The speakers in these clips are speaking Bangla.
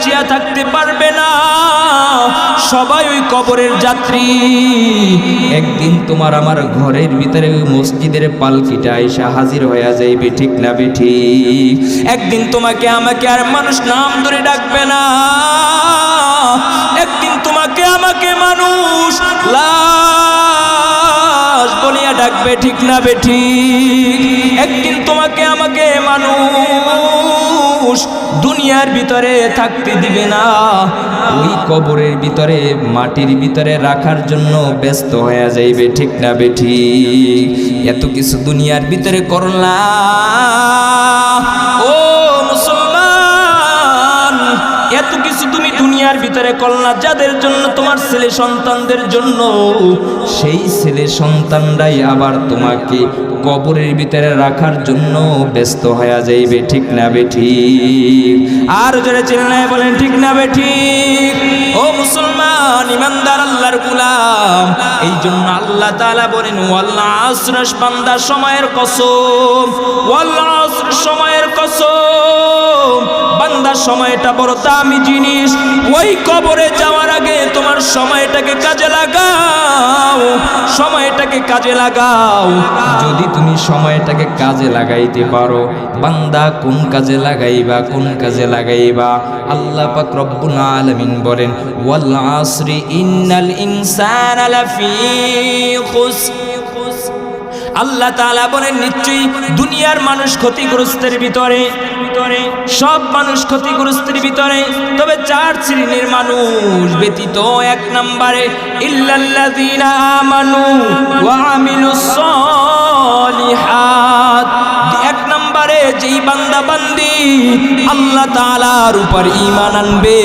বাঁচিয়া থাকতে পারবে না। সবাই ওই কবরের যাত্রী। একদিন তোমার আমার ঘরের ভিতরে মসজিদের পালকিটা এসে হাজির হয়ে যাইবে, ঠিক না বেঠি একদিন তোমাকে আমাকে আর মানুষ নাম ধরে ডাকবে না। একদিন তোমাকে আমাকে মানুষ বলিয়া ডাকবে, ঠিক না বেঠি একদিন তোমাকে আমাকে মানুষ দুনিয়ার ভিতরে থাকতে দিবে না। ওই কবরের ভিতরে, মাটির ভিতরে রাখার জন্য ব্যস্ত হয়ে যাইবে, ঠিক না বেঠি এত কিছু দুনিয়ার ভিতরে করলা। ও দুনিয়ার ভিতরে করলা যাদের জন্য তোমার ছেলে সন্তানদের জন্য, সেই ছেলে সন্তানরাই আবার তোমাকে কবরের ভিতরে রাখার জন্য ব্যস্ত হয়ে যাইবে, ঠিক না বেঠি আর জোরে চিল্লায় বলেন, ঠিক না বেঠি ও মুসলমান, ইমানদার আল্লাহর গুলাম এই জন্য আল্লাহ তাআলা বলেন ওয়াল্লাহ আসরাস বান্দা, সময়ের কসম ওয়াল্লাহ আসর, সময়ের কসম। বান্দার সময়টা বড় দামি জিনিস। ওই কবরে যাওয়ার আগে তোমার সময়টাকে কাজে লাগাও, সময়টাকে কাজে লাগাও। যদি তুমি সময়টাকে কাজে লাগাইতে পারো, বান্দা কোন কাজে লাগাইবা, কোন কাজে লাগাইবা? আল্লাহ পাক রব্বুল আলামিন বলেন, ওয়াল আসরি ইন্নাল ইনসানা লাফি খুসর আল্লাহ তাআলা বলেন, নিশ্চয়ই দুনিয়ার মানুষ ক্ষতিগ্রস্তের ভিতরে ভিতরে, সব মানুষ ক্ষতিগ্রস্তের ভিতরে, তবে চার শ্রেণির মানুষ ব্যতীত এক নম্বরে, ইল্লাল্লাযীনা আমানু ওয়া আমিলুস সলিহাত নম্বরে যেই বান্দা বান্দি, আল্লাহ তাআলার উপর ঈমান আনবে।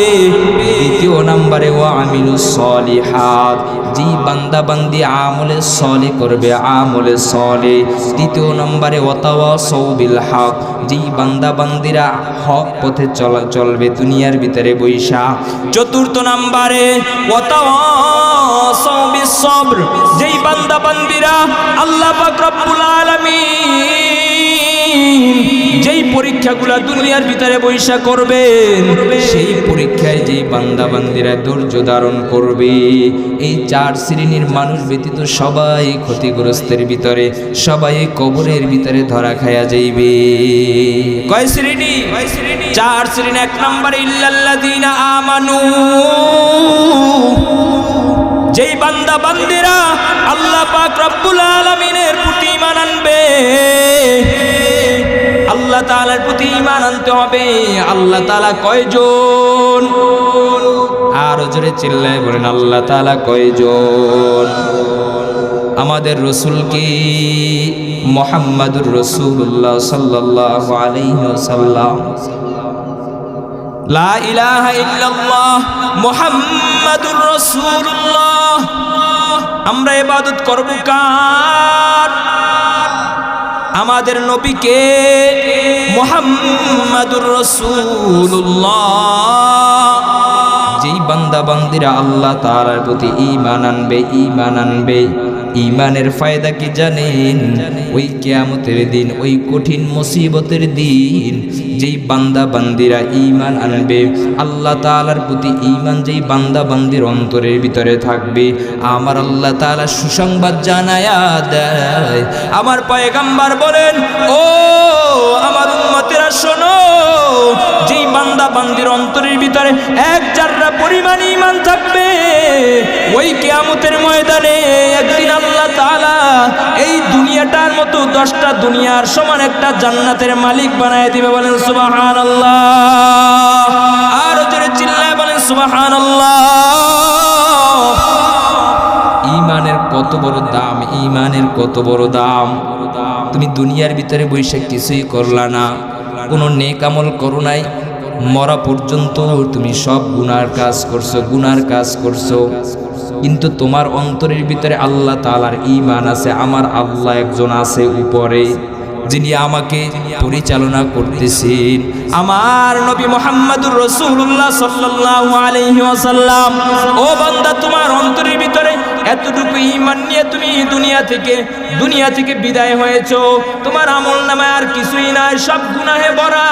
দ্বিতীয় নম্বরে, ওয়া আমিলুস সলিহাত, যেই বান্দা বান্দি আমলে সলে করবে, আমলে সলে। তৃতীয় নম্বরে ওয়াতাওয়া সৌবিল হক, যেই বান্দা বান্দিরা হক পথে চলা চলবে, দুনিয়ার ভিতরে বৈশা। চতুর্থ নম্বরে ওয়াতাওয়া সৌবিস সবর, যেই বান্দা বান্দিরা আল্লাহ পাক রব্বুল আলামিন পরীক্ষাগুলা দুনিয়ার ভিতরে বৈশা করবেন সেই পরীক্ষায় যেই বান্দা বান্দিরা ধৈর্য ধারণ করবে, এই চার শ্রেণির মানুষ ব্যতীত সবাই ক্ষতিগ্রস্তের ভিতরে, সবাই কবরের ভিতরে ধরা খায়া যাইবে। কয় শ্রেণি? চার শ্রেণি এক নম্বরে আমানু। যেই বান্দা বান্দিরা আল্লাহ পাক রব্বুল আলামিনের প্রতি ঈমান আনবে। আল্লাহ তাআলার প্রতি ঈমান আনতে হবে। আল্লাহ তাআলা কয়জন? আর জোরে চিল্লায় বলেন, আল্লাহ তাআলা কয়জন? আমাদের রসুল কি মোহাম্মদুর রসুল্লাহ মুহাম্মাদুর রাসূলুল্লাহ। আমরা ইবাদত করব কার? আমাদের নবীকে মোহাম্মদুর রসুল্লাহ যেই বান্দা বান্দিরা আল্লাহ তার প্রতি ইমান আনবে ইমান আনবে ঈমানের ফায়দা কি জানেন? ওই কেয়ামতের দিন, ওই কঠিন মুসিবতের দিন, যেই বান্দা বান্দিরা ঈমান আনবে, আল্লাহ তাআলার প্রতি ইমান যেই বান্দা বান্দির অন্তরের ভিতরে থাকবে, আমার আল্লাহ তাআলা সুসংবাদ জানায়া দেয়। আমার পয়গাম্বার বলেন, ও আমার উম্মতেরা, শোনো, যেই বান্দা বান্দির অন্তরের ভিতরে এক জাররা পরিমাণ ইমান থাকবে, ওই কিয়ামতের দুনিয়াটার মতো দশটা দুনিয়ার সমান একটা জান্নাতের মালিক বানায় দিবে বলেন সুবহানাল্লাহ। আর জোরে চিল্লায় বলেন সুবহানাল্লাহ। ইমানের কত বড় দাম, ইমানের কত বড় দাম। তুমি দুনিয়ার ভিতরে বৈশাখ কিছুই করলা না, কোনো নেক আমল করো নাই, মরা পর্যন্ত তুমি সব গুনার কাজ করছ, গুনার কাজ করছ। কিন্তু তোমার অন্তরের ভিতরে আল্লাহ তালার ইমান আছে, আমার আল্লাহ একজন আছে উপরে, যিনি আমাকে পরিচালনা করতেছেন। আমার নবী মোহাম্মদুর রসুল্লাহ সাল্লাল্লাহু আলাইহি ওয়াসাল্লাম, ও বান্দা, তোমার অন্তরের ভিতরে এতটুকু ইমান নিয়ে তুমি দুনিয়া থেকে দুনিয়া থেকে বিদায় হয়েছো। তোমার আমল নামায় আর কিছুই নাই, সব গুনাহে ভরা।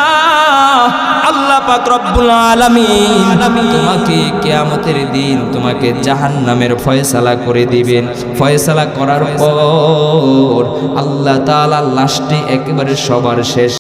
আল্লাহ পাক রব্বুল আলামিন তোমাকে কিয়ামতের দিন তোমাকে জাহান্নামের ফয়সালা করে দিবেন। ফয়সালা করার পর আল্লাহ তাআলা লাস্টে একেবারে সবার শেষ